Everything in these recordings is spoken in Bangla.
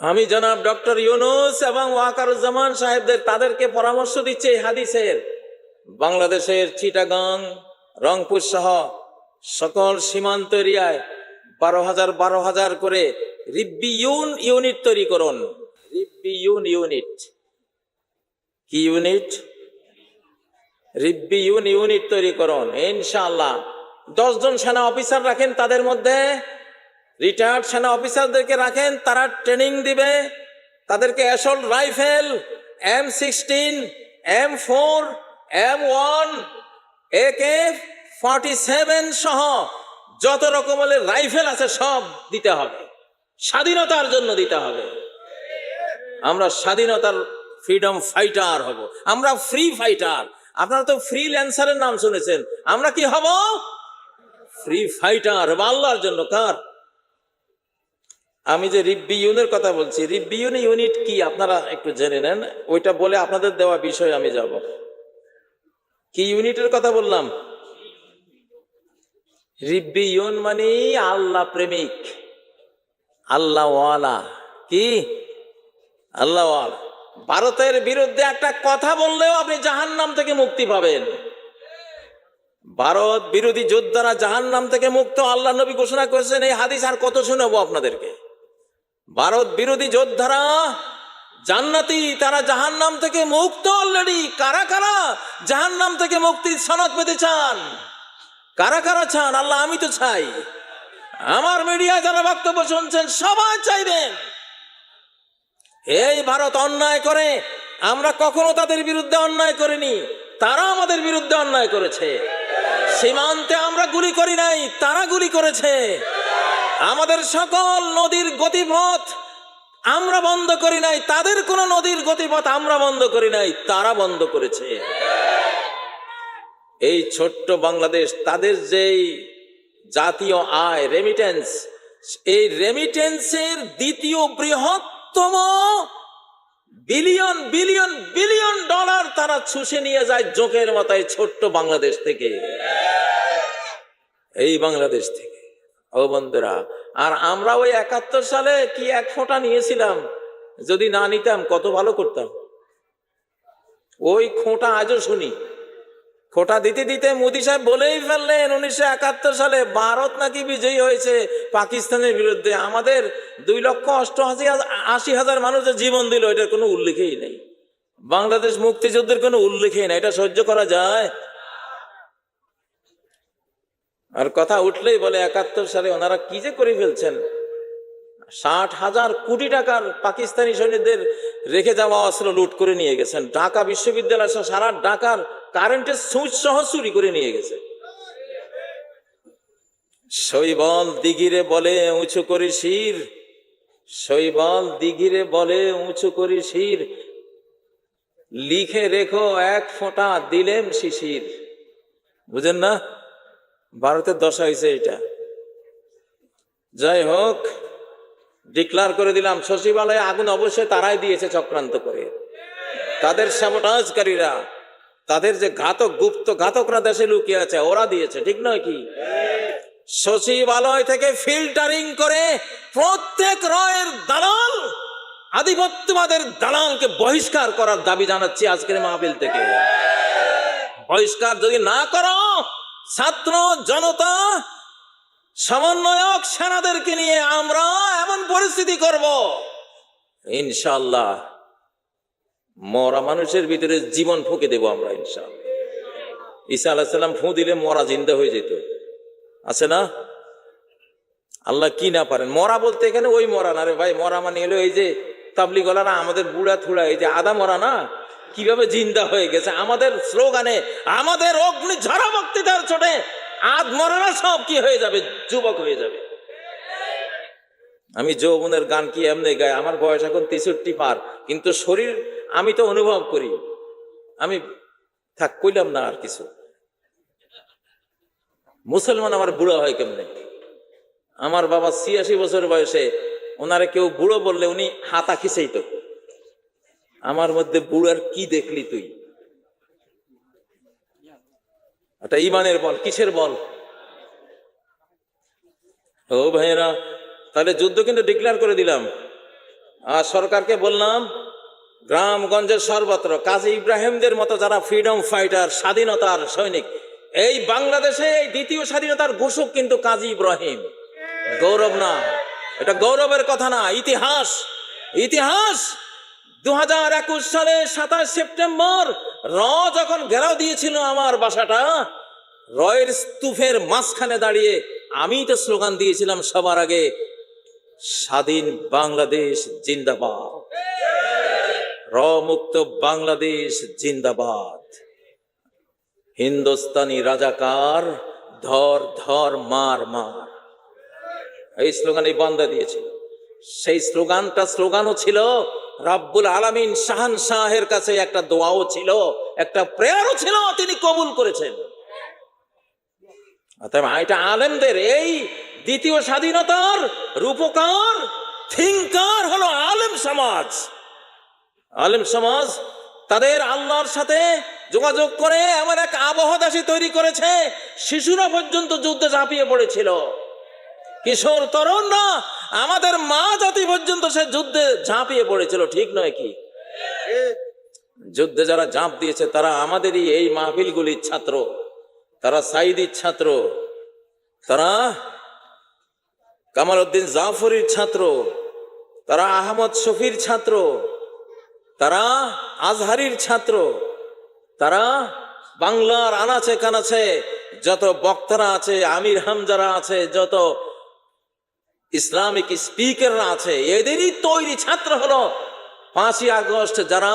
আমি জনাব ডক্টর ইউনুস এবং ওয়াকারুজ্জামান সাহেবদের তাদেরকে পরামর্শ দিচ্ছে হাদিসের। বাংলাদেশের চিটাগাং, রংপুর সহ সকল সীমান্ত এরিয়ায় বারো হাজার বারো হাজার করে রিব্বি ইউন ইউনিট তৈরি করুন। রিব্বি ইউন ইউনিট। কি ইউনিট? রিব্বি ইউন ইউনিট তৈরি করুন। ইনশাআল্লাহ। দশজন সেনা অফিসার রাখেন তাদের মধ্যে। রিটায়ার্ড সেনা অফিসারদেরকে রাখেন, তারা ট্রেনিং দিবে। তাদেরকে assault rifle M sixteen M four M one AK forty seven সহ যত রকমের রাইফেল আছে সব দিতে হবে। স্বাধীনতার জন্য দিতে হবে। আমরা স্বাধীনতার ফ্রিডম ফাইটার হব। আমরা ফ্রি ফাইটার আপনারা তো ফ্রি ল্যান্সারের নাম শুনেছেন। আমরা কি হব? ফ্রি ফাইটার আল্লাহর জন্য। কার? আমি যে রিব্বি ইউনের কথা বলছি রিব্বি ইউন ইউনিট কি আপনারা একটু জেনে নেন, ওইটা বলে আপনাদের দেওয়া বিষয় আমি যাব। কি ইউনিটের কথা বললাম? রিব্বি ইউন মানে আল্লাহ প্রেমিক আল্লাহওয়ালা কি? আল্লাহওয়ালা ভারতের বিরুদ্ধে একটা কথা বললেও আপনি জাহান নাম থেকে মুক্তি পাবেন। ভারত বিরোধী যোদ্ধারা জাহান নাম থেকে মুক্ত, আল্লাহ নবী ঘোষণা করেছেন, এই হাদিস আর কত শোনাবো আপনাদেরকে? ভারত বিরোধী যোদ্ধারা, জান্নাতি তারা জাহান নাম থেকে মুক্ত অলরেডি কারা কারা? জাহান নাম থেকে মুক্তির সনদ পেতে চান? কারা কারা চান? আল্লাহ, আমি তো চাই। আমার মিডিয়ায় যারা বক্তব্য শুনছেন, সবাই চাইবেন। এই ভারত অন্যায় করে, আমরা কখনো তাদের বিরুদ্ধে অন্যায় করিনি। তারা আমাদের বিরুদ্ধে অন্যায় করেছে। সীমান্তে আমরা গুলি করি নাই, তারা গুলি করেছে। আমাদের সকল নদীর গতিপথ আমরা বন্ধ করি নাই, তাদের কোনো নদীর গতিপথ আমরা বন্ধ করি নাই, তারা বন্ধ করেছে। এই ছোট্ট বাংলাদেশ, তাদের যেই জাতীয় আয় রেমিটেন্স এই রেমিটেন্সের দ্বিতীয় বৃহত্তম বিলিয়ন বিলিয়ন বিলিয়ন ডলার তারা ছুষে নিয়ে যায় জোকের মাথায় ছোট্ট বাংলাদেশ থেকে। এই বাংলাদেশ থেকে। ও বন্ধুরা আর আমরা ওই একাত্তর সালে কি এক ফোঁটা নিয়েছিলাম? যদি না নিতাম, কত ভালো করতাম। ওই খোঁটা আজও শুনি। খোটা দিতে দিতে মোদী সাহেব বলেই ফেললেন, উনিশশো একাত্তর সালে ভারত নাকি বিজয়ী হয়েছে পাকিস্তানের বিরুদ্ধে। আমাদের দুই লক্ষ অষ্টআশি আশি হাজার মানুষ জীবন দিল, এটার কোনো উল্লেখই নেই। বাংলাদেশ মুক্তিযুদ্ধের কোনো উল্লেখেই নেই। এটা সহ্য করা যায়? আর কথা উঠলেই বলে, একাত্তর সালে ওনারা কি যে করে ফেলছেন? ষাট হাজার কোটি টাকার পাকিস্তানি সৈনিকদের রেখে যাওয়া অস্ত্র লুট করে নিয়ে গেছেন। ঢাকা বিশ্ববিদ্যালয় সারা ঢাকার কারেন্টের সুইচ সহ চুরি করে নিয়ে গেছে। শৈবল দিঘিরে বলে, উঁচু করি শির। শৈবল দিঘিরে বলে, উঁচু করি শির। লিখে রেখো, এক ফোঁটা দিলেম শিশির। বুঝেন না? ভারতের দশা হয়েছে এটা যাই হোক ডিক্লার করে দিলাম, সচিবালয়ে আগুন অবশ্যই তারাই দিয়েছে চক্রান্ত করে। তাদের সাবোটাজকারীরা তাদের যে ঘাতক, গুপ্ত ঘাতকরা দেশে লুকিয়ে আছে, ওরা দিয়েছে, ঠিক নয় কি? সচিবালয় থেকে ফিল্টারিং করে প্রত্যেক রয়ের দালাল, আধিপত্যবাদের দালালকে বহিষ্কার করার দাবি জানাচ্ছি আজকের মাহফিল থেকে। বহিষ্কার যদি না করো ছাত্র জনতা, সমন্বয়ক সেনাদেরকে নিয়ে আমরা এমন পরিস্থিতি করব। ইনশাল্লাহ মরা মানুষের ভিতরে জীবন ফুঁকে দেব আমরা ইনশাল্লাহ ঈসা আলাহিসাল্লাম ফু দিলে মরা জিন্দা হয়ে যেত। আছে না? আল্লাহ কি না পারেন? মরা বলতে এখানে ওই মরা না রে ভাই, মরা মানে এলো এই যে তাবলি গলারা আমাদের বুড়া থুড়া, এই যে আদা মরা না? কীভাবে জিন্দা হয়ে গেছে? আমাদের স্লোগানে, আমাদের অগ্নি ঝরা বক্তৃতার ছোটে আদ মরানা সব কি হয়ে যাবে? যুবক হয়ে যাবে। আমি যৌবনের গান কি এমনি গাই? আমার বয়স এখন তেষট্টি পার, কিন্তু শরীর আমি তো অনুভব করি। আমি, থাক, কইলাম না আর কিছু। মুসলমান আমার বুড়ো হয় কেমনে? আমার বাবা ছিয়াশি বছর বয়সে ওনারে কেউ বুড়ো বললে উনি হাতা খিসেই তো আমার মধ্যে বুড়ার কি দেখলি তুই? এটা ইমানের বল, কিসের বল? ও ভাইয়েরা, তাহলে যুদ্ধ কিন্তু ডিক্লেয়ার করে দিলাম। আর সরকারকে বললাম, গ্রামগঞ্জের সর্বত্র কাজী ইব্রাহিমদের মতো যারা ফ্রিডম ফাইটার স্বাধীনতার সৈনিক, এই বাংলাদেশে এই দ্বিতীয় স্বাধীনতার ঘোষক কিন্তু কাজী ইব্রাহিম। গৌরব না, এটা গৌরবের কথা না, ইতিহাস ইতিহাস। দু হাজার একুশ সালে সাতাশ সেপ্টেম্বর, র যখন ঘেরাও দিয়েছিল আমার বাসাটা, রয়ের স্তূপের মাঝখানে দাঁড়িয়ে আমি তো স্লোগান দিয়েছিলাম সবার আগে, স্বাধীন বাংলাদেশ জিন্দাবাদ। র মুক্ত বাংলাদেশ জিন্দাবাদ। হিন্দুস্তানি রাজাকার ধর ধর মার মার। এই স্লোগানে বন্ধ দিয়েছিল। সেই স্লোগানটা স্লোগানও ছিল রাব্বুল আলামিন শাহান শাহের কাছে একটা দোয়াও ছিল, একটা প্রেয়ারও ছিল, তিনি কবুল করেছেন। এটা আলেমদের এই দ্বিতীয় স্বাধীনতার রূপকার থিঙ্কার হলো আলেম সমাজ। আলেম সমাজ তাদের আল্লাহর সাথে যোগাযোগ করে, এমন এক আবহদাসী তৈরি করেছে, শিশুরা পর্যন্ত যুদ্ধে ঝাঁপিয়ে পড়েছিল। কিশোর তরুণরা আমাদের মা জাতি পর্যন্ত সে যুদ্ধে ঝাঁপিয়ে পড়েছিল, ঠিক নয় কি? যুদ্ধে যারা ঝাঁপ দিয়েছে, তারা আমাদেরই এই মাহফিলগুলির ছাত্র, তারা সাইদির ছাত্র, তারা কামাল উদ্দিন জাফরির ছাত্র, তারা আহমদ শফির ছাত্র, তারা আজহারির ছাত্র, তারা বাংলার আনাচে কানাচে যত বক্তারা আছে, আমির হামজারা আছে, যত ইসলামিক স্পিকাররা আছে, এদেরই তৈরি ছাত্র হলো। পাঁচই আগস্ট যারা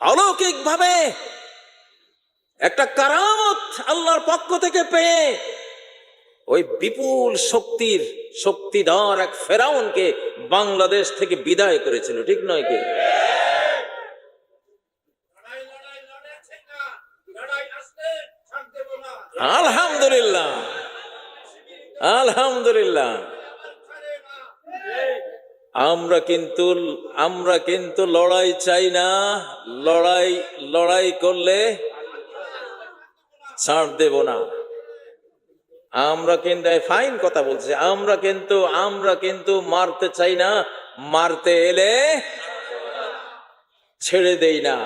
অলৌকিকভাবে একটা কারামত আল্লাহর পক্ষ থেকে পেয়ে ওই বিপুল শক্তির শক্তিধর এক ফেরাউনকে বাংলাদেশ থেকে বিদায় করেছিল, ঠিক নয় কি? আলহামদুলিল্লাহ। আলহামদুলিল্লাহ। আমরা কিন্তু আমরা কিন্তু লড়াই চাই না। লড়াই লড়াই করলে ছাড় দেব না। আমরা কিন্তু ফাইন কথা বলছি, আমরা কিন্তু আমরা কিন্তু মারতে চাই না। মারতে এলে ছেড়ে দেই না।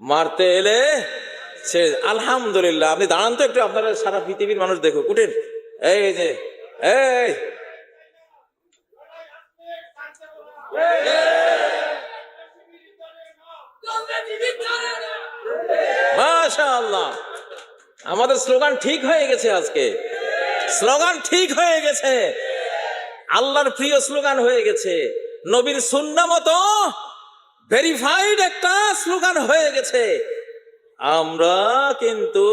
মারতে এলে ছেড়ে আলহামদুলিল্লাহ, আপনি দাঁড়ান তো একটু, আপনারা সারা পৃথিবীর মানুষ দেখুক, উঠেন। এই যে, এই আমাদের স্লোগান ঠিক হয়ে গেছে আজকে। স্লোগান ঠিক হয়ে গেছে। আল্লাহর প্রিয় স্লোগান হয়ে গেছে। নবীর সুন্না মতো ভেরিফাইড একটা স্লোগান হয়ে গেছে। আমরা কিন্তু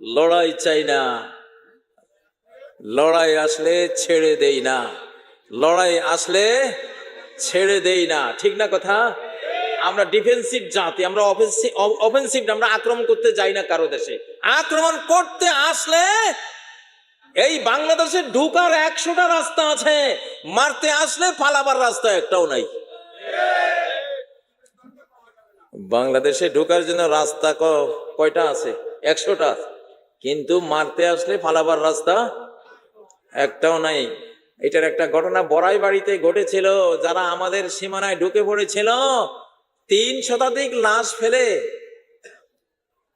লড়াই চাই না। লড়াই আসলে ছেড়ে দেই না। লড়াই আসলে ছেড়ে দেই না। ঠিক না কথা? আমরা ডিফেন্সিভ জাতি, আমরা অফেন্সিভ আমরা আক্রমণ করতে যাই না কারও দেশে। আক্রমণ করতে আসলে এই বাংলাদেশে ঢুকার একশোটা রাস্তা আছে, মারতে আসলে পালাবার রাস্তা একটাও নাই। বাংলাদেশে ঢোকার জন্য রাস্তা কয়টা আছে? একশোটা। কিন্তু মারতে আসলে ফালাবার রাস্তা একটাও নাই। এটার একটা ঘটনা বড়াই বাড়িতে ঘটেছিল, যারা আমাদের সীমানায় ঢুকে পড়েছিল, তিন শতাধিক লাশ ফেলে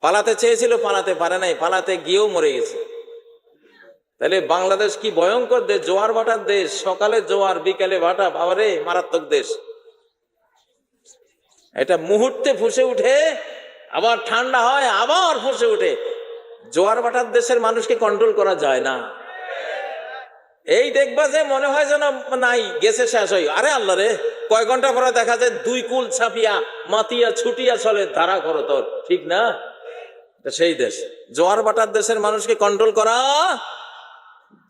পালাতে চেয়েছিল, পালাতে পারে নাই, পালাতে গিয়েও মরে গেছে। তাহলে বাংলাদেশ কি ভয়ঙ্কর দেশ, জোয়ার ভাটার দেশ, সকালে জোয়ার, বিকালে ভাটা, বাবারে, মারাত্মক দেশ। এটা মুহূর্তে ফুসে উঠে, আবার ঠান্ডা হয়, আবার ফুসে উঠে। জোয়ার ভাটার দেশের মানুষকে কন্ট্রোল করা যায় না। এই দেখবা যে মনে হয় যেন নাই, গেছে শেষ হই আরে আল্লাহ রে, কয় ঘণ্টা পরে দেখা যায় দুই কুল ছাপিয়া, মাতিয়া ছুটিয়া চলে, ধারা করো তোর। ঠিক না? সেই দেশ। জোয়ার বাটার দেশের মানুষকে কন্ট্রোল করা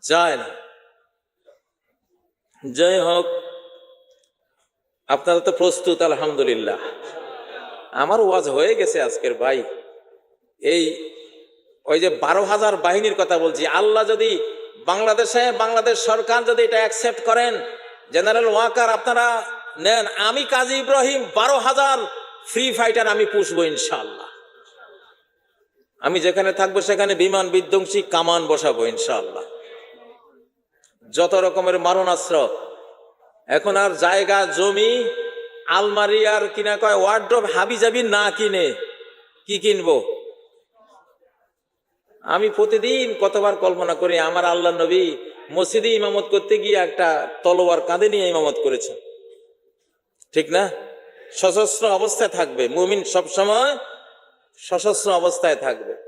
যায় না। যাই হোক, আপনারা তো প্রস্তুত, আলহামদুলিল্লাহ। আমার ওয়াজ হয়ে গেছে আজকের ভাই। এই, ওই যে বারো হাজার বাহিনীর কথা বলছি, আল্লাহ যদি বাংলাদেশে বাংলাদেশ সরকার যদি এটা অ্যাকসেপ্ট করেন জেনারেল ওয়াকার আপনারা নেন। আমি কাজী ইব্রাহিম, বারো হাজার ফ্রি ফাইটার আমি পুষবো ইনশাল্লাহ আমি যেখানে থাকব সেখানে বিমান বিধ্বংসী, কামান বসাবো ইনশাল্লাহ যত রকমের মারণাস্ত্র। এখন আর জায়গা, জমি, আলমারি আর কিনা কয় ওয়ার্ড্রপ হাবি যাবি না কিনে কি কিনবো? আমি প্রতিদিন কতবার কল্পনা করি, আমার আল্লাহ নবী মসজিদে ইমামত করতে গিয়ে একটা তলোয়ার কাঁধে নিয়ে ইমামত করেছেন। ঠিক না? সশস্ত্র অবস্থায় থাকবে। মুমিন সবসময় সশস্ত্র অবস্থায় থাকবে।